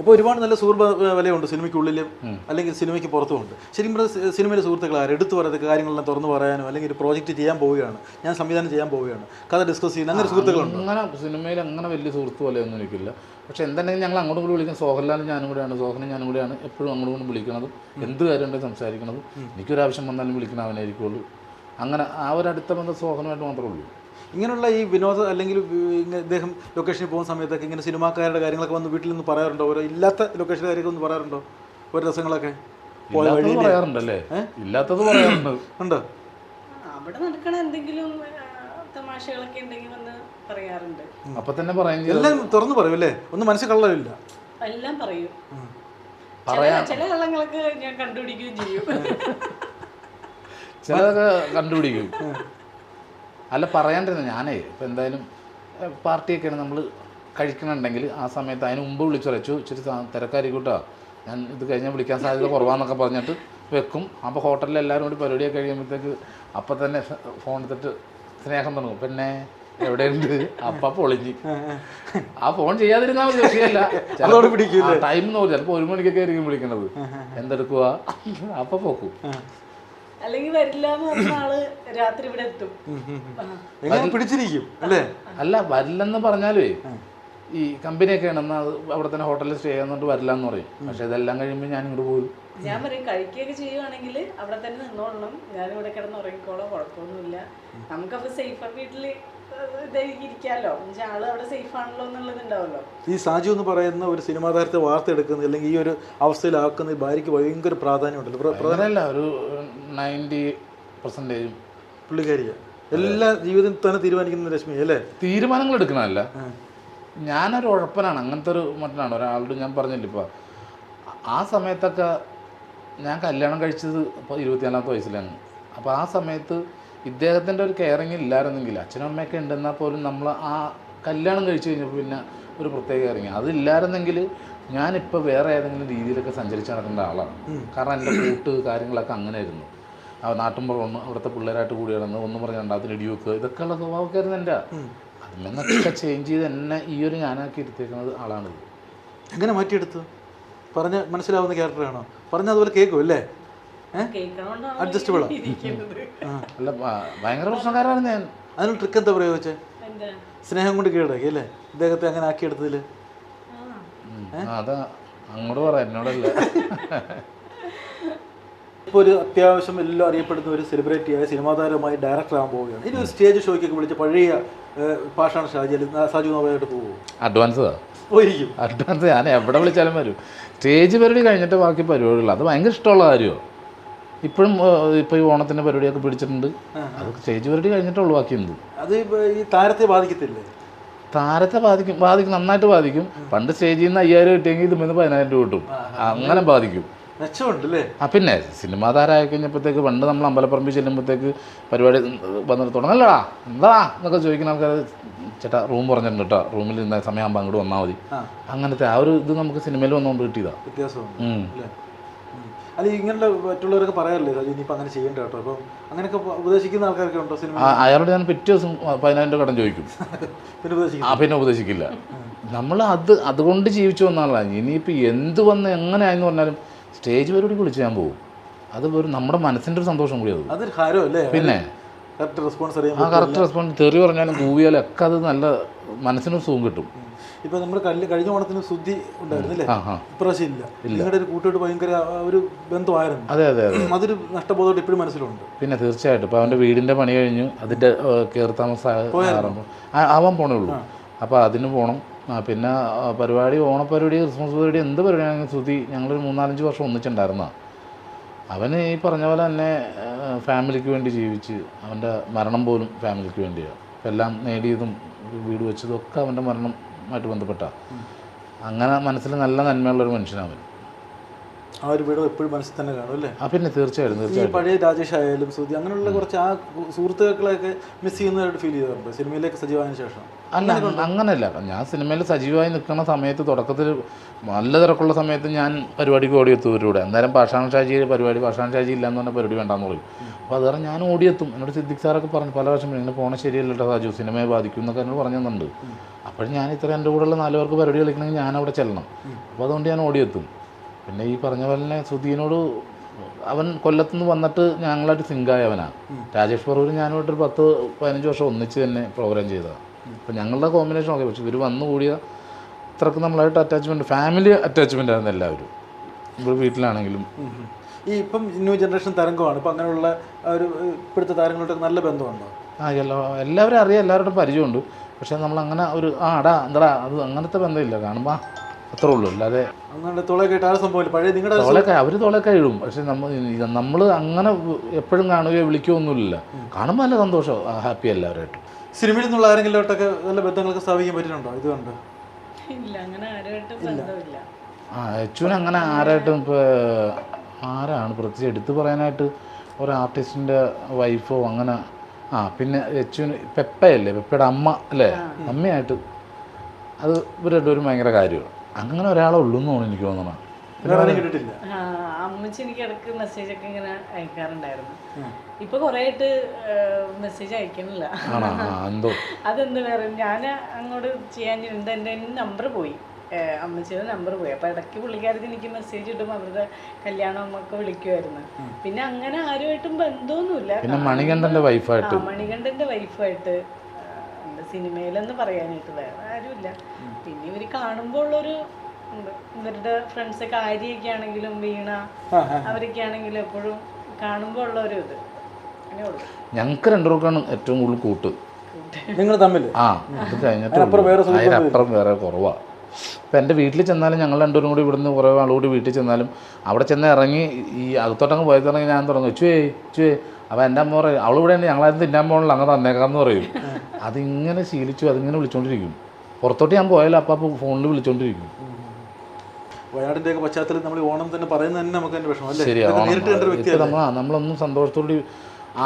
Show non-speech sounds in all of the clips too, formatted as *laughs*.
അപ്പോൾ ഒരുപാട് നല്ല സുഹൃത്ത് വിലയുണ്ട് സിനിമയ്ക്കുള്ളിലും അല്ലെങ്കിൽ സിനിമയ്ക്ക് പുറത്തുമുണ്ട്. ശരിക്കും പറഞ്ഞാൽ സിനിമയിലെ സുഹൃത്തുക്കൾ ആരും? എടുത്തു പറയുന്ന കാര്യങ്ങളെല്ലാം തുറന്നു പറയാനോ അല്ലെങ്കിൽ ഒരു പ്രോജക്റ്റ് ചെയ്യാൻ പോവുകയാണ്. ഞാൻ സംവിധാനം ചെയ്യാൻ പോവുകയാണ്. കഥ ഡിസ്കസ് ചെയ്യുന്ന അങ്ങനെ സുഹൃത്തുക്കളുണ്ട്? അങ്ങനെ സിനിമയിൽ അങ്ങനെ വലിയ സുഹൃത്ത് പോലെയൊന്നും എനിക്കില്ല. പക്ഷെ എന്തുണ്ടെങ്കിലും ഞങ്ങൾ അങ്ങോട്ട് കൂടി വിളിക്കും. സോഹൻലാലും ഞാനും കൂടെയാണ്. സോഹനും ഞാനും കൂടെയാണ് എപ്പോഴും അങ്ങോട്ട് കൂടി വിളിക്കണതും എന്ത് കാര്യം ഉണ്ടെങ്കിൽ സംസാരിക്കണതും എനിക്കൊരാവശ്യം വന്നാലും വിളിക്കണം അവനായിരിക്കുള്ളൂ. അങ്ങനെ ആ ഒരു അടുത്ത ബന്ധം സോഹനുമായിട്ട് മാത്രമേ ഉള്ളൂ. ഇങ്ങനെയുള്ള ഈ വിനോദ അല്ലെങ്കിൽ ഇദ്ദേഹം ലൊക്കേഷനിൽ പോകുന്ന സമയത്തൊക്കെ ഇങ്ങനെ സിനിമാക്കാരുടെ കാര്യങ്ങളൊക്കെ വന്ന് വീട്ടിൽ നിന്ന് പറയാറുണ്ടോ? ഓരോ ഇല്ലാത്ത ലൊക്കേഷൻ കാര്യങ്ങൾ ഒന്ന് പറയാറുണ്ടോ? ഓരോ രസങ്ങളൊക്കെ? പറയാറുണ്ടല്ലേ? ഇല്ലാത്തത് പറയാറുണ്ട്. *clears throat* ഉണ്ടോ? അവിടെ നടക്കണ എന്തെങ്കിലും തമാശകളൊക്കെ ഉണ്ടെങ്കിൽ വന്ന് പറയാറുണ്ട്. അപ്പൊ തന്നെ പറയും എല്ലാം തുറന്നു പറയും അല്ലേ? ഒന്നും മനസ്സിൽ കള്ളമില്ല എല്ലാം പറയാം. ചില കള്ളങ്ങളൊക്കെ ഞാൻ കണ്ടുപിടിക്കുകയും ചെയ്യും. ചിലതൊക്കെ കണ്ടുപിടിക്കും. അല്ല പറയാണ്ടിരുന്നു ഞാനേ ഇപ്പം എന്തായാലും പാർട്ടിയൊക്കെ പാർട്ടിയൊക്കെയാണ് നമ്മൾ കഴിക്കണുണ്ടെങ്കിൽ ആ സമയത്ത് അതിന് മുമ്പ് വിളിച്ചു പറച്ചു ഇച്ചിരി സാ- തിരക്കായിരിക്കൂട്ടോ ഞാൻ ഇത് കഴിഞ്ഞാൽ വിളിക്കാൻ സാധ്യത കുറവാന്നൊക്കെ പറഞ്ഞിട്ട് വെക്കും. അപ്പോൾ ഹോട്ടലിൽ എല്ലാവരും കൂടി പരിപാടിയൊക്കെ കഴിയുമ്പോഴത്തേക്ക് അപ്പം തന്നെ ഫോൺ എടുത്തിട്ട് സ്നേഹം തുടങ്ങും. പിന്നെ എവിടെയുണ്ട്? അപ്പ പൊളിഞ്ഞ്. ആ ഫോൺ ചെയ്യാതിരുന്നാൽ മതി വിഷയമല്ല? *laughs* ടൈം നോക്കും ചിലപ്പോൾ ഒരു മണിക്കൊക്കെ ആയിരിക്കും വിളിക്കണത്. എന്തെടുക്കുക അപ്പം പോക്കും. അല്ലെങ്കിൽ വരില്ല എന്ന് പറഞ്ഞ ആൾ രാത്രി ഇവിടെ എത്തും. പിടിച്ചിരിക്കും അല്ലേ? അല്ല വരില്ലെന്ന് പറഞ്ഞാലേ ഈ കമ്പനിയൊക്കെ ആണെന്ന് അത് അവിടെ തന്നെ ഹോട്ടലിൽ സ്റ്റേ ചെയ്യുന്നോണ്ട് വരില്ല എന്ന് പറയും. പക്ഷെ ഇതെല്ലാം കഴിയുമ്പോൾ ഞാൻ ഇങ്ങോട്ട് പോകും ഞാൻ പറയും കഴിക്കുകയൊക്കെ ചെയ്യുവാണെങ്കിൽ അവിടെ തന്നെ നിന്നോളണം. ഞാനിവിടെ കിടന്ന് ഉറങ്ങിക്കോളാം കുഴപ്പമൊന്നുമില്ല. നമുക്കപ്പോൾ സേഫർ വീട്ടിൽ ഇരിക്കാമല്ലോ എന്നുവെച്ചാൽ ആൾ അവിടെ സേഫ് ആണല്ലോ ഈ സാജു എന്ന് പറയുന്ന ഒരു സിനിമാ താരത്തെ വാർത്തെടുക്കുന്നത് അല്ലെങ്കിൽ ഈ ഒരു അവസ്ഥയിലാക്കുന്ന ഈ ഭാര്യയ്ക്ക് ഭയങ്കര പ്രാധാന്യമുണ്ടല്ലോ പ്രധാനമല്ല പ്ര- ഒരു നയന്റി പെർസെന്റേജും പുള്ളിക്കാരിയ. എല്ലാ ജീവിതം തന്നെ തീരുമാനിക്കുന്ന രശ്മി അല്ലേ? തീരുമാനങ്ങൾ എടുക്കണമല്ല ഞാനൊരു ഉഴപ്പനാണ്. അങ്ങനത്തെ ഒരു മറ്റനാണ് ഒരാളോട് ഞാൻ പറഞ്ഞില്ല ഇപ്പോൾ ആ സമയത്തൊക്കെ ഞാൻ കല്യാണം കഴിച്ചത് ഇപ്പോൾ ഇരുപത്തിനാലാമത്തെ വയസ്സിലാണ്. അപ്പോൾ ആ സമയത്ത് ഇദ്ദേഹത്തിന്റെ ഒരു കെയറിങ് ഇല്ലായിരുന്നെങ്കിൽ അച്ഛനും അമ്മയൊക്കെ ഉണ്ടെന്നാൽ പോലും നമ്മൾ ആ കല്യാണം കഴിച്ചു കഴിഞ്ഞപ്പോൾ പിന്നെ ഒരു പ്രത്യേക കെയറിങ് അതില്ലായിരുന്നെങ്കിൽ ഞാനിപ്പോൾ വേറെ ഏതെങ്കിലും രീതിയിലൊക്കെ സഞ്ചരിച്ച് നടക്കേണ്ട ആളാണ്. കാരണം എന്റെ കൂട്ട് കാര്യങ്ങളൊക്കെ അങ്ങനെ ആയിരുന്നു ആ നാട്ടുമ്പുറം അവിടുത്തെ പിള്ളേരായിട്ട് കൂടി കിടന്ന് ഒന്നും പറഞ്ഞ് രണ്ടാമത്തിന് ഇടി വെക്കുക ഇതൊക്കെയുള്ള സ്വഭാവമൊക്കെ ആയിരുന്നു എന്റെ. അതിൽ നിന്നൊക്കെ ചേഞ്ച് ചെയ്ത് എന്നെ ഈ ഒരു ഞാനാക്കി എടുത്തേക്കുന്നത് ആളാണിത്. എങ്ങനെ മാറ്റിയെടുത്തു? പറഞ്ഞ മനസ്സിലാവുന്ന ക്യാരക്ടറാണോ പറഞ്ഞ അതുപോലെ കേൾക്കും അല്ലേ ഇരിക്കുന്നത്? അല്ല ഭയങ്കര പ്രശ്നക്കാരാണ് ഞാൻ. അതിന് ട്രിക്ക് എന്താ പ്രയോഗിച്ചേ? എന്താ? സ്നേഹം കൊണ്ട് കീഴടക്കി അല്ലേ? ഇദ്ദേഹത്തെ അങ്ങനെ ആക്കി എടുത്തതിൽ ആ, അതാ. അങ്ങോട്ട് പറ എന്നോടല്ല. ഇപ്പോൾ ഒരു അത്യാവശ്യം എല്ലാം അറിയപ്പെടുന്ന ഒരു സെലിബ്രിറ്റി ആയ സിനിമാ താരമായി ഡയറക്ടർ ആകാൻ പോവുകയാണ്. ഇനി ഒരു സ്റ്റേജ് ഷോയ്ക്കൊക്കെ വിളിച്ച് പഴയ പാഷാണ് ഷാജി. സാജു നോവായിട്ട് പോകുമോ അഡ്വാൻസ് പോയിരിക്കും. അഡ്വാൻസ് ഞാൻ എവിടെ വിളിച്ചാലും വരും. സ്റ്റേജ് പരിപാടി കഴിഞ്ഞിട്ട് ബാക്കി പരിപാടികൾ അത് ഭയങ്കര ഇഷ്ടമുള്ള കാര്യമാണ് ഇപ്പോഴും ഇപ്പോൾ ഈ ഓണത്തിന്റെ പരിപാടിയൊക്കെ പിടിച്ചിട്ടുണ്ട്. അതൊക്കെ സ്റ്റേജ് പരിപാടി കഴിഞ്ഞിട്ട് എന്ത് അത് ഈ താരത്തെ ബാധിക്കത്തില്ലേ? താരത്തെ ബാധിക്കും ബാധിക്കും നന്നായിട്ട് ബാധിക്കും. പണ്ട് സ്റ്റേജിൽ നിന്ന് അയ്യായിരം കിട്ടിയെങ്കിൽ ഇത് നിന്ന് പതിനായിരം രൂപ കിട്ടും. അങ്ങനെ ബാധിക്കും. ആ പിന്നെ സിനിമാ താരമായി കഴിഞ്ഞപ്പോഴത്തേക്ക് പണ്ട് നമ്മൾ അമ്പലപ്പറമ്പിൽ ചെല്ലുമ്പോഴത്തേക്ക് പരിപാടി വന്നിട്ട് തുടങ്ങല്ലടാ എന്താ? എന്നൊക്കെ ചോദിക്കുന്ന ആൾക്കാർ ചേട്ടാ റൂം പറഞ്ഞിട്ടുണ്ട് കേട്ടോ. റൂമിൽ നിന്ന സമയമാകുമ്പോൾ അങ്ങോട്ട് വന്നാൽ മതി. അങ്ങനത്തെ ആ ഒരു ഇത് നമുക്ക് സിനിമയിൽ വന്നുകൊണ്ട് കിട്ടിയതാണ്. അല്ലേ ഇങ്ങനെയുള്ള മറ്റുള്ളവരൊക്കെ പറയാറില്ലേ സജി ഇനിയിപ്പോൾ അങ്ങനെ ചെയ്യേണ്ട കേട്ടോ. അപ്പം അങ്ങനെയൊക്കെ ഉപദേശിക്കുന്ന ആൾക്കാരൊക്കെ ഉണ്ടോ സിനിമ അയാളോട് ഞാൻ പിറ്റേ ദിവസം പതിനായിരം രൂപ കടം ചോദിക്കും. *laughs* പിന്നെ ഉപദേശിക്കും ആ പിന്നെ ഉപദേശിക്കില്ല. നമ്മൾ അത് അതുകൊണ്ട് ജീവിച്ചു വന്ന ആളാണ് ഇനിയിപ്പോൾ എന്ത് വന്ന് എങ്ങനെയായെന്ന് പറഞ്ഞാലും സ്റ്റേജ് പരിപാടി വിളിച്ച് ഞാൻ പോകും. അത് ഒരു നമ്മുടെ മനസ്സിന്റെ ഒരു സന്തോഷം കൂടി അത് അതൊരു ഹാരോ അല്ലേ പിന്നെ കറക്റ്റ് റെസ്പോൺസ് അറിയാം ആ കറക്റ്റ് റെസ്പോൺസ് തെറി പറഞ്ഞാലും കൂവിയാലും ഒക്കെ അത് നല്ല മനസ്സിനും സുഖം കിട്ടും. ഇപ്പൊ നമ്മുടെ കല്ല് കഴിഞ്ഞ ഓണത്തിന് ശുദ്ധി ഉണ്ടായിരുന്നില്ലേ ഇപ്രാവശ്യം ഇല്ല. നിങ്ങളുടെ ഒരു കൂട്ടുകാട്ട് ഭയങ്കര ഒരു ബന്ധമായിരുന്നു. അതെ അതെ അതെ. അതൊരു നഷ്ടബോധമായിട്ട് ഇപ്പോഴും മനസ്സിലുണ്ട്. പിന്നെ തീർച്ചയായിട്ടും. ഇപ്പൊ അവന്റെ വീടിന്റെ പണി കഴിഞ്ഞു. അതിന്റെ കയറി താമസം ആവാൻ പോണേ ഉള്ളൂ. അപ്പോൾ അതിന് പോണം. പിന്നെ പരിപാടി ഓണപ്പരിപാടി ക്രിസ്മസ് പരിപാടി എന്ത് പരിപാടിയാണെങ്കിലും ശ്രുതി ഞങ്ങളൊരു മൂന്നാലഞ്ച് വർഷം ഒന്നിച്ചുണ്ടായിരുന്നതാണ് അവന് ഈ പറഞ്ഞ പോലെ തന്നെ ഫാമിലിക്ക് വേണ്ടി ജീവിച്ച് അവന്റെ മരണം പോലും ഫാമിലിക്ക് വേണ്ടിയാണ് എല്ലാം നേടിയതും വീട് വെച്ചതും ഒക്കെ അവന്റെ മരണമായിട്ട് ബന്ധപ്പെട്ട. അങ്ങനെ മനസ്സിൽ നല്ല നന്മയുള്ളൊരു മനുഷ്യനാണ് അവൻ. ആ ഒരു വീട് എപ്പോഴും മനസ്സിൽ തന്നെ കാണും അല്ലേ? ആ പിന്നെ തീർച്ചയായിട്ടും ഈ തീർച്ചയായിട്ടും. പഴയ രാജേഷ് ആയാലും സുധി അങ്ങനെയുള്ള കുറച്ച് ആ സുഹൃത്തുക്കളെയൊക്കെ മിസ് ചെയ്യുന്നതായിട്ട് ഫീൽ ചെയ്തിട്ടുണ്ട്. സിനിമയിലേക്ക് സജീവമായതിനു ശേഷം. അല്ല അങ്ങ- അങ്ങനല്ല ഞാൻ സിനിമയിൽ സജീവമായി നിൽക്കുന്ന സമയത്ത് തുടക്കത്തിൽ നല്ല തിരക്കുള്ള സമയത്ത് ഞാൻ പരിപാടിക്ക് ഓടിയെത്തും ഇവരുടെ അന്നേരം പാഷാൻ ഷാജി പരിപാടി പാഷാൻ ഷാജി ഇല്ല എന്ന് പറഞ്ഞ പരിപാടി വേണ്ടാന്ന് പറയും. അപ്പോൾ അത് കാരണം ഞാൻ ഓടിയെത്തും. എന്നോട് സിദ്ദിഖ് സാറൊക്കെ പറഞ്ഞു പല വർഷം ഇങ്ങനെ പോണ ശരിയല്ല കേട്ടോ സാജു. സിനിമയെ ബാധിക്കും എന്നൊക്കെ എന്നോട് പറഞ്ഞു തന്നിട്ടുണ്ട്. അപ്പോൾ ഞാൻ ഇത്ര എന്റെ കൂടെയുള്ള നാല് പേർക്ക് പരിപാടി കളിക്കണമെങ്കിൽ ഞാൻ അവിടെ ചെല്ലണം. അപ്പോൾ അതുകൊണ്ട് ഞാൻ ഓടിയെത്തും. പിന്നെ ഈ പറഞ്ഞ പോലെ തന്നെ സുധീനോട് അവൻ കൊല്ലത്തുനിന്ന് വന്നിട്ട് ഞങ്ങളായിട്ട് സിങ്കായവനാണ് രാജേഷ് പറവൂർ ഞാനുമായിട്ട് ഒരു പത്ത് പതിനഞ്ച് വർഷം ഒന്നിച്ച് തന്നെ പ്രോഗ്രാം ചെയ്തതാണ് അപ്പം ഞങ്ങളുടെ കോമ്പിനേഷൻ ഒക്കെ. പക്ഷെ ഇവർ വന്നു കൂടിയ അത്രയ്ക്ക് നമ്മളായിട്ട് അറ്റാച്ച്മെന്റ് ഫാമിലി അറ്റാച്ച്മെന്റ് ആയിരുന്നു എല്ലാവരും. ഇവിടെ വീട്ടിലാണെങ്കിലും. ഈ ഇപ്പം ന്യൂ ജനറേഷൻ തരംഗമാണ്. ഇപ്പം അങ്ങനെയുള്ള ഒരു ഇപ്പോഴത്തെ താരങ്ങളുടെ നല്ല ബന്ധമുണ്ടോ? ആ എല്ലാ എല്ലാവരും അറിയാം. എല്ലാവരോടും പരിചയമുണ്ട്. പക്ഷേ നമ്മൾ അങ്ങനെ ഒരു ആ അടാ എന്താടാ അത് അങ്ങനത്തെ ബന്ധമില്ല. കാണുമ്പോൾ അത്രേ ഉള്ളൂ. അല്ലാതെ അങ്ങനെ ആ സംഭവമില്ല. പഴയ നിങ്ങളുടെ തോളൊക്കെ അവർ തോളൊക്കെ ഇടും. പക്ഷെ നമ്മൾ നമ്മൾ അങ്ങനെ എപ്പോഴും കാണുകയോ വിളിക്കുകയോ ഒന്നുമില്ല. കാണുമ്പോൾ നല്ല സന്തോഷം ഹാപ്പി എല്ലാവരുമായിട്ടും. സിനിമയിൽ നിന്നുള്ള ആരെങ്കിലുമായിട്ടൊക്കെ നല്ല ബന്ധങ്ങളൊക്കെ സ്ഥാപിക്കാൻ പറ്റുന്നുണ്ടോ ഇതുകൊണ്ട് ഇല്ല അങ്ങനെ ആരുമായിട്ടും ബന്ധമില്ല. ആ അച്ചുവിന് അങ്ങനെ ആരായിട്ടും ഇപ്പോൾ ആരാണ്? പ്രത്യേകിച്ച് എടുത്തു പറയാനായിട്ട് ഒരു ആർട്ടിസ്റ്റിന്റെ വൈഫോ അങ്ങനെ ആ പിന്നെ യച്ചുവിന് പെപ്പയല്ലേ? പെപ്പയുടെ അമ്മ അല്ലേ? അമ്മയായിട്ട് അത് ഇവർ രണ്ടുപേരും ഭയങ്കര കാര്യമാണ്. അങ്ങനെ ഒരാളെ ഉള്ളൂ എന്നാണ് തോന്നുന്നു എനിക്ക് തോന്നണം. അമ്മച്ചി എനിക്ക് ഇടയ്ക്ക് മെസ്സേജ് ഒക്കെ ഇങ്ങനെ അയക്കാറുണ്ടായിരുന്നു. ഇപ്പൊ കൊറേ ആയിട്ട് മെസ്സേജ് അയക്കണില്ല അതെന്താ പറയുക എന്തോ. ഞാൻ അങ്ങോട്ട് ചെയ്യാൻ എന്റെ നമ്പർ പോയി. അമ്മച്ചിയുടെ നമ്പർ പോയി. അപ്പോൾ ഇടയ്ക്ക് പുള്ളിക്കാരത്തിൽ എനിക്ക് മെസ്സേജ് ഇടും. അവരുടെ കല്യാണം അമ്മയ്ക്ക് വിളിക്കുമായിരുന്നു പിന്നെ അങ്ങനെ ആരുമായിട്ടും ബന്ധമൊന്നുമില്ല. മണികണ്ഠന്റെ വൈഫായിട്ട് മണികണ്ഠന്റെ വൈഫായിട്ട് എന്റെ സിനിമയിലെന്ന് പറയാനായിട്ട് വേറെ ആരുമില്ല. പിന്നെ ഇവർ കാണുമ്പോൾ ഉള്ളൊരു ഉണ്ട്. ഇവരുടെ ഫ്രണ്ട്സൊക്കെ ആര്യയൊക്കെ ആണെങ്കിലും വീണ അവരൊക്കെ ആണെങ്കിലും എപ്പോഴും കാണുമ്പോൾ ഉള്ള ഒരു ഇത്. ഞങ്ങൾക്ക് രണ്ടുപേർക്കാണ് ഏറ്റവും കൂടുതൽ കൂട്ട്. നിങ്ങൾ തമ്മിൽ ആ അത് കഴിഞ്ഞിട്ട് അപ്പുറം വേറെ കുറവാണ് ഇപ്പം എന്റെ വീട്ടിൽ ചെന്നാലും ഞങ്ങൾ രണ്ടുപേരും കൂടി ഇവിടുന്ന് കുറേ ആളുകൂടി വീട്ടിൽ ചെന്നാലും അവിടെ ചെന്ന് ഇറങ്ങി ഈ അകത്തോട്ടങ്ങ് പോയി തുടങ്ങി ഞാൻ തുടങ്ങും ചുവേ ചുവേ അപ്പോൾ എന്റെ അമ്മ പറയും അവളിവിടെ തന്നെ ഞങ്ങളായിരുന്നു തിന്നാൻ പോകണില്ല അങ്ങ് തന്നേക്കാന്ന് പറയും. അതിങ്ങനെ ശീലിച്ചു അതിങ്ങനെ വിളിച്ചോണ്ടിരിക്കും. പുറത്തോട്ട് ഞാൻ പോയാലും അപ്പം ഫോണിൽ വിളിച്ചോണ്ടിരിക്കും. വയനാടിന്റെ ഒക്കെ പശ്ചാത്തലത്തിൽ നമ്മൾ ഓണം തന്നെ പറയുന്നത് തന്നെ നമുക്ക് അതിന്റെ വിഷമം അല്ലേ? നമ്മൾ നമ്മളൊന്നും സന്തോഷത്തോടെ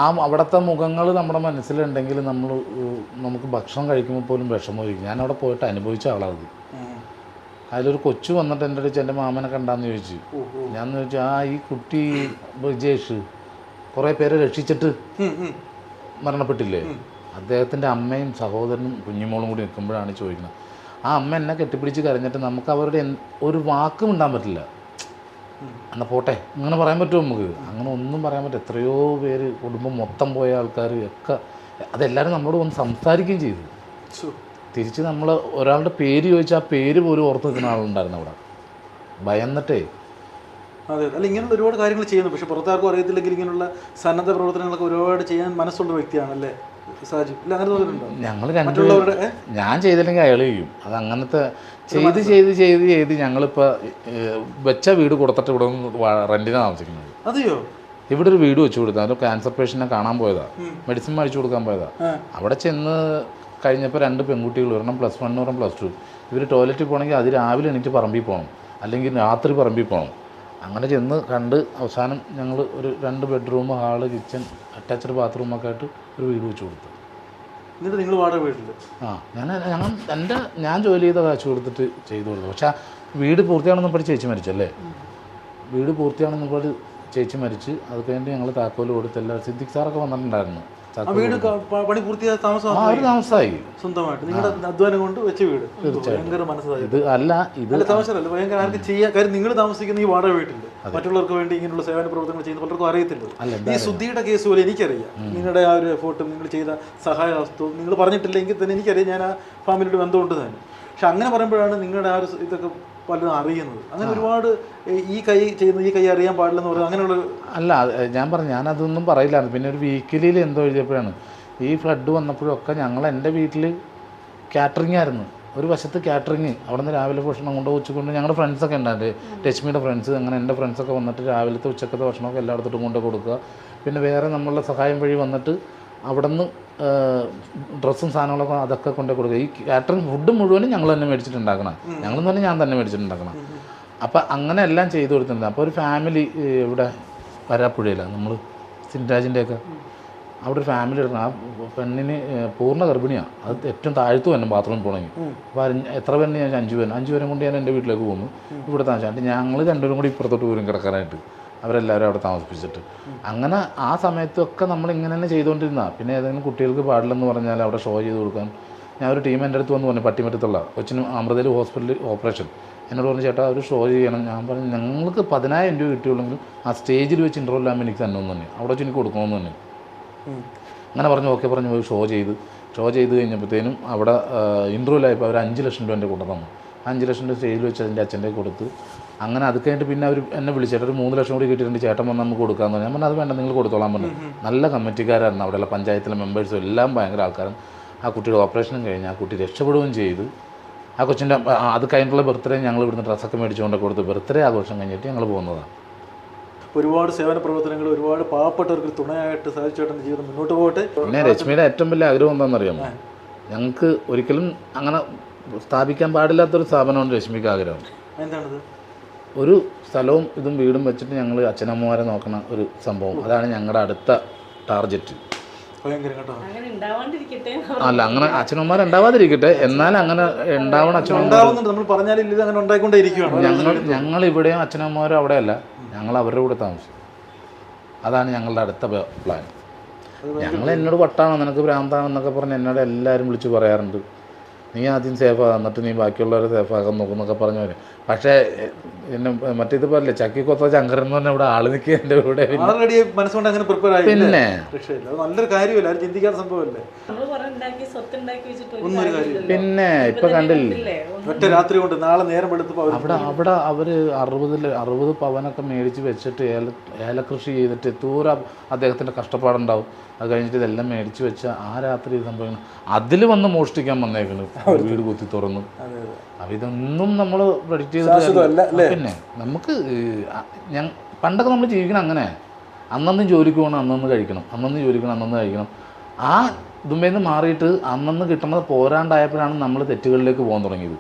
ആ അവിടുത്തെ മുഖങ്ങൾ നമ്മുടെ മനസ്സിലുണ്ടെങ്കിൽ നമ്മൾ നമുക്ക് ഭക്ഷണം കഴിക്കുമ്പോൾ പോലും വിഷമമായിരിക്കും. ഞാൻ അവിടെ പോയിട്ട് അനുഭവിച്ച ആളാണ്. അതിലൊരു കൊച്ചു വന്നിട്ട് എന്റെ അടുത്ത് എന്റെ മാമനെ കണ്ടാന്ന് ചോദിച്ചു. ഞാൻ ചോദിച്ചു ആ ഈ കുട്ടി വിജേഷ് കുറേ പേരെ രക്ഷിച്ചിട്ട്. മരണപ്പെട്ടില്ലേ? അദ്ദേഹത്തിന്റെ അമ്മയും സഹോദരനും കുഞ്ഞുമോളും കൂടി നിൽക്കുമ്പോഴാണ് ചോദിക്കുന്നത്. ആ അമ്മ എന്നെ കെട്ടിപ്പിടിച്ച് കരഞ്ഞിട്ട് നമുക്ക് അവരുടെ ഒരു വാക്കും ഉണ്ടാൻ പറ്റില്ല. എന്നാൽ പോട്ടെ അങ്ങനെ പറയാൻ പറ്റുമോ നമുക്ക്? അങ്ങനെ ഒന്നും പറയാൻ പറ്റില്ല. എത്രയോ പേര് കുടുംബം മൊത്തം പോയ ആൾക്കാർ ഒക്കെ അതെല്ലാവരും നമ്മളോട് വന്ന് സംസാരിക്കുകയും ചെയ്തു. തിരിച്ച് നമ്മൾ ഒരാളുടെ പേര് ചോദിച്ചാൽ ആ പേര് പോലും ഓർത്ത് നിൽക്കുന്ന ആളുണ്ടായിരുന്നു അവിടെ. ഭയന്നിട്ടേ അതെ അല്ല ഇങ്ങനെയുള്ള ഒരുപാട് കാര്യങ്ങൾ ചെയ്യുന്നു. പക്ഷെ പുറത്താർക്കും അറിയത്തില്ലെങ്കിൽ ഇങ്ങനെയുള്ള സന്നദ്ധ പ്രവർത്തനങ്ങളൊക്കെ ഒരുപാട് ചെയ്യാൻ മനസ്സുള്ള വ്യക്തിയാണല്ലേ സാജു? ഇല്ല അങ്ങനെ തോന്നിയിട്ടുണ്ടോ? ഞങ്ങൾ കണ്ടിട്ടുള്ളവരുടെ മറ്റുള്ളവരുടെ ഞാൻ ചെയ്തില്ലെങ്കിൽ അയാൾ ചെയ്യും. അത് അങ്ങനത്തെ ചെയ്ത് ചെയ്ത് ചെയ്ത് ചെയ്ത് ഞങ്ങളിപ്പോൾ വെച്ച വീട് കൊടുത്തിട്ട് ഇവിടെ റെന്റിനാണ് താമസിക്കുന്നത്. അതെയോ? ഇവിടെ ഒരു വീട് വെച്ചു കൊടുത്താൽ ഒരു ക്യാൻസർ പേഷ്യനെ കാണാൻ പോയതാ. മെഡിസിൻ മേടിച്ചു കൊടുക്കാൻ പോയതാ. അവിടെ ചെന്ന് കഴിഞ്ഞപ്പോൾ രണ്ട് പെൺകുട്ടികൾ ഒരെണ്ണം പ്ലസ് വൺ ഒരെണ്ണം പ്ലസ് ടു ഇവർ ടോയ്ലറ്റിൽ പോകണമെങ്കിൽ അത് രാവിലെ എണീറ്റ് പറമ്പിൽ പോകണം അല്ലെങ്കിൽ രാത്രി പറമ്പിൽ പോകണം അങ്ങനെ ചെന്ന് കണ്ട് അവസാനം ഞങ്ങൾ ഒരു രണ്ട് ബെഡ്റൂം ഹാൾ കിച്ചൺ അറ്റാച്ച്ഡ് ബാത്റൂമൊക്കെ ആയിട്ട് ഒരു വീട് വെച്ച് കൊടുത്തു. എന്നിട്ട് നിങ്ങൾ വാടക വീട്ടിൽ ആ ഞാൻ ഞങ്ങൾ എന്റെ ഞാൻ ജോലി ചെയ്ത കാശ് കൊടുത്തിട്ട് ചെയ്തു കൊടുത്തു. പക്ഷേ വീട് പൂർത്തിയാണെന്ന് പഠിച്ച് ചേച്ചി മരിച്ചല്ലേ? വീട് പൂർത്തിയാണെന്ന് പാടി ചേച്ചി മരിച്ച് അത് കഴിഞ്ഞിട്ട് ഞങ്ങൾ താക്കോൽ കൊടുത്തെല്ലാം സിദ്ദിഖ് സാറൊക്കെ വന്നിട്ടുണ്ടായിരുന്നു. വീട് പണി പൂർത്തിയായ താമസം താമസമായി. സ്വന്തമായിട്ട്. നിങ്ങളുടെ അധ്വാനം കൊണ്ട് വെച്ച വീട്. ഭയങ്കര മനസ്സായി. ഇത് അല്ല ഇത് താമസമല്ല. ഭയങ്കര ആർക്ക് ചെയ്യാൻ കാര്യം നിങ്ങൾ താമസിക്കുന്ന ഈ വാടക വീട്ടിൽ മറ്റുള്ളവർക്ക് വേണ്ടി ഇങ്ങനെയുള്ള സേവന പ്രവർത്തനങ്ങൾ ചെയ്യുന്ന പലർക്കും അറിയത്തില്ല ഈ സുദ്ധിയുടെ കേസ് പോലെ എനിക്കറിയാം. നിങ്ങളുടെ ആ ഒരു എഫോർട്ടും നിങ്ങൾ ചെയ്ത സഹായ വസ്തു നിങ്ങൾ പറഞ്ഞിട്ടില്ലെങ്കിൽ തന്നെ എനിക്കറിയാം ഞാൻ ആ ഫാമിലിയുടെ ബന്ധമുണ്ട് തന്നെ പക്ഷെ അങ്ങനെ പറയുമ്പോഴാണ് നിങ്ങളുടെ ആ ഒരു ഇതൊക്കെ പലരും അറിയുന്നത്. അങ്ങനെ ഒരുപാട് ഈ- കൈ ചെയ്യുന്ന ഈ കൈ അറിയാൻ പാടില്ലെന്ന് പറയുന്നത് അങ്ങനെയുള്ള അല്ല ഞാൻ പറഞ്ഞു ഞാനതൊന്നും പറയില്ലായിരുന്നു. പിന്നെ ഒരു വീക്കിലിയിൽ എന്തോ എഴുതിയപ്പോഴാണ്. ഈ ഫ്ലഡ് വന്നപ്പോഴൊക്കെ ഞങ്ങൾ എന്റെ വീട്ടിൽ കാറ്ററിംഗ് ആയിരുന്നു. ഒരു വശത്ത് കാറ്ററിങ് അവിടെ നിന്ന് രാവിലെ ഭക്ഷണം കൊണ്ട് ഉച്ചക്കൊണ്ട് ഞങ്ങളുടെ ഫ്രണ്ട്സൊക്കെ ഉണ്ടായിട്ട് രശ്മിയുടെ ഫ്രണ്ട്സ് അങ്ങനെ എന്റെ ഫ്രണ്ട്സൊക്കെ വന്നിട്ട് രാവിലത്തെ ഉച്ചക്കത്തെ ഭക്ഷണമൊക്കെ എല്ലായിടത്തോട്ടും കൊണ്ട് കൊടുക്കുക. പിന്നെ വേറെ നമ്മളുടെ സഹായം വഴി വന്നിട്ട് അവിടെ നിന്ന് ഡ്രസ്സും സാധനങ്ങളൊക്കെ അതൊക്കെ കൊണ്ട് കൊടുക്കുക. ഈ കാറ്ററിംഗ് ഫുഡ് മുഴുവനും ഞങ്ങൾ തന്നെ മേടിച്ചിട്ടുണ്ടാക്കണം. ഞങ്ങളെന്ന് തന്നെ ഞാൻ തന്നെ മേടിച്ചിട്ടുണ്ടാക്കണം. അപ്പോൾ അങ്ങനെ എല്ലാം ചെയ്തു കൊടുത്തിട്ടുണ്ട്. അപ്പോൾ ഒരു ഫാമിലി ഇവിടെ വരാപ്പുഴയിലാണ്. നമ്മൾ സിൻരാജിന്റെയൊക്കെ അവിടെ ഒരു ഫാമിലി എടുക്കണം. ആ പെണ്ണിന് പൂർണ ഗർഭിണിയാണ്. അത് ഏറ്റവും താഴ്ത്തു തന്നെ ബാത്റൂമിൽ പോകണമെങ്കിൽ. അപ്പോൾ എത്ര പെണ്ണ് ഞാൻ അഞ്ച് പേരും അഞ്ച് പേരും കൊണ്ട് ഞാൻ എന്റെ വീട്ടിലേക്ക് പോകുന്നു. ഇവിടെ താമസിച്ചിട്ട് ഞങ്ങൾ രണ്ടുപേരും കൂടി ഇപ്പുറത്തോട്ട് പോരും കിടക്കാനായിട്ട്. അവരെല്ലാവരും അവിടെ താമസിപ്പിച്ചിട്ട്. അങ്ങനെ ആ സമയത്തൊക്കെ നമ്മൾ ഇങ്ങനെ തന്നെ ചെയ്തുകൊണ്ടിരുന്ന പിന്നെ ഏതെങ്കിലും കുട്ടികൾക്ക് പാടില്ലെന്ന് പറഞ്ഞാൽ അവിടെ ഷോ ചെയ്ത് കൊടുക്കാൻ. ഞാൻ ഒരു ടീം എന്റെ അടുത്ത് വന്ന് പറഞ്ഞു പട്ടിമറ്റത്തുള്ള കൊച്ചിന് അമൃതയിൽ ഹോസ്പിറ്റലിൽ ഓപ്പറേഷൻ എന്നോട് പറഞ്ഞു ചേട്ടാ ഒരു ഷോ ചെയ്യണം. ഞാൻ പറഞ്ഞു ഞങ്ങൾക്ക് പതിനായിരം രൂപ കിട്ടിയുള്ളെങ്കിലും ആ സ്റ്റേജിൽ വെച്ച് ഇന്റർവ്യൂ ആകുമ്പോൾ എനിക്ക് തന്നെ തന്നെ. അവിടെ വെച്ച് എനിക്ക് കൊടുക്കണമെന്ന് തന്നെ. അങ്ങനെ പറഞ്ഞു ഓക്കെ പറഞ്ഞു പോയി ഷോ ചെയ്ത്. ഷോ ചെയ്ത് കഴിഞ്ഞപ്പോഴത്തേനും അവിടെ ഇന്റർവ്യൂലായപ്പോൾ അവർ അഞ്ച് ലക്ഷം രൂപ എന്റെ കൂടെ തന്നു. അഞ്ച് ലക്ഷം രൂപ സ്റ്റേജിൽ വെച്ച് അതിന്റെ അച്ഛന്റെ കൊടുത്ത് അങ്ങനെ അത് കഴിഞ്ഞിട്ട് പിന്നെ അവർ എന്നെ വിളിച്ചിട്ട് ഒരു മൂന്ന് ലക്ഷം കൂടി കിട്ടിയിട്ടുണ്ട്. ചേട്ടൻ വന്ന് നമുക്ക് കൊടുക്കാമെന്ന് പറഞ്ഞു. ഞാൻ അത് വേണ്ട നിങ്ങൾ കൊടുത്തോളാൻ പറഞ്ഞു. നല്ല കമ്മിറ്റിക്കാരായിരുന്നു. അവിടെയുള്ള പഞ്ചായത്തിലെ മെമ്പേഴ്സും എല്ലാം ഭയങ്കര ആൾക്കാരും. ആ കുട്ടിയുടെ ഓപ്പറേഷനും കഴിഞ്ഞ് ആ കുട്ടി രക്ഷപ്പെടുകയും ചെയ്തു. ആ കൊച്ചിന്റെ അത് കഴിഞ്ഞിട്ടുള്ള ബർത്ത്ഡേ ഞങ്ങൾ ഇവിടുന്ന് ഡ്രസ്സൊക്കെ മേടിച്ചുകൊണ്ട് കൊടുത്ത്. ബർത്ത്ഡേ ആഘോഷം കഴിഞ്ഞിട്ട് ഞങ്ങൾ പോകുന്നതാണ്. ഒരുപാട് സേവന പ്രവർത്തനങ്ങൾ ഒരുപാട് പാവപ്പെട്ടവർക്ക് തുണയായിട്ട് സാധിച്ചേട്ടന്റെ ജീവിതം മുന്നോട്ട് പോകട്ടെ. പിന്നെ രശ്മിയുടെ ഏറ്റവും വലിയ ആഗ്രഹം എന്താണെന്നറിയാമോ? ഞങ്ങൾക്ക് ഒരിക്കലും അങ്ങനെ സ്ഥാപിക്കാൻ പാടില്ലാത്തൊരു സ്ഥാപനമാണ് രശ്മിക്ക് ആഗ്രഹം. എന്താണത്? ഒരു സ്ഥലവും ഇതും വീടും വെച്ചിട്ട് ഞങ്ങൾ അച്ഛനമ്മമാരെ നോക്കണ ഒരു സംഭവം. അതാണ് ഞങ്ങളുടെ അടുത്ത ടാർഗറ്റ് അല്ല അങ്ങനെ അച്ഛനമ്മമാർ ഉണ്ടാവാതിരിക്കട്ടെ എന്നാൽ അങ്ങനെ ഉണ്ടാവണം അച്ഛനമ്മ ഞങ്ങൾ ഞങ്ങൾ ഇവിടെയും അച്ഛനമ്മമാരും അവിടെയല്ല. ഞങ്ങൾ അവരുടെ കൂടെ താമസിക്കും. അതാണ് ഞങ്ങളുടെ അടുത്ത പ്ലാൻ ഞങ്ങൾ എന്നോട് വട്ടാണോ നിനക്ക് ഭ്രാന്താണെന്നൊക്കെ പറഞ്ഞ് എന്നോട് എല്ലാവരും വിളിച്ച് പറയാറുണ്ട്. നീ ആദ്യം സേഫ് ആകാം എന്നിട്ട് നീ ബാക്കിയുള്ളവരെ സേഫ് ആകാൻ നോക്കുന്നൊക്കെ പറഞ്ഞു വരും പക്ഷേ പിന്നെ എന്നെ മറ്റേത് പോലെ ചക്കി കൊത്ത ചങ്കർ എന്ന് പറഞ്ഞാൽ ഇവിടെ ആൾ നിൽക്കുക എന്റെ കൂടെ പിന്നെ. ആൾറെഡി മനസ്സുകൊണ്ട് അങ്ങനെ പ്രിപ്പയർ ആയി പിന്നെ. നല്ലൊരു കാര്യമില്ല? ആരും ചിന്തിക്കാത്ത സംഭവമല്ലേ. പിന്നെ ഇപ്പൊ കണ്ടില്ലേ? ഒറ്റ രാത്രി കൊണ്ട് നാളെ നേരം വെളുത്തപ്പോൾ അവർ അവിടെ അവിടെ അവർ അറുപതിൽ അറുപത് പവനൊക്കെ മേടിച്ച് വെച്ചിട്ട് ഏല ഏലകൃഷി ചെയ്തിട്ട് ദൂരെ അദ്ദേഹത്തിന്റെ കഷ്ടപ്പാടുണ്ടാവും. അത് കഴിഞ്ഞിട്ട് ഇതെല്ലാം മേടിച്ച് വെച്ച ആ രാത്രി സംഭവിക്കണം. അതിൽ വന്ന് മോഷ്ടിക്കാൻ വന്നേക്കണ്. വീട് കുത്തി തുറന്നു. അപ്പം ഇതൊന്നും നമ്മൾ പ്രൊഡിക്റ്റ് ശാശ്വതമല്ല, ചെയ്തിട്ട് പിന്നെ നമുക്ക് ഞാൻ പണ്ടൊക്കെ നമ്മൾ ജീവിക്കണം അങ്ങനെ. അന്നന്ന് ജോലിക്ക് പോകണം അന്നന്ന് കഴിക്കണം. അന്നന്ന് ജോലിക്കണം അന്നന്ന് കഴിക്കണം. ആ ഇതുമേന്ന് മാറിയിട്ട് അന്നന്ന് കിട്ടുന്നത് പോരാണ്ടായപ്പോഴാണ് നമ്മൾ തെറ്റുകളിലേക്ക് പോകാൻ തുടങ്ങിയത്.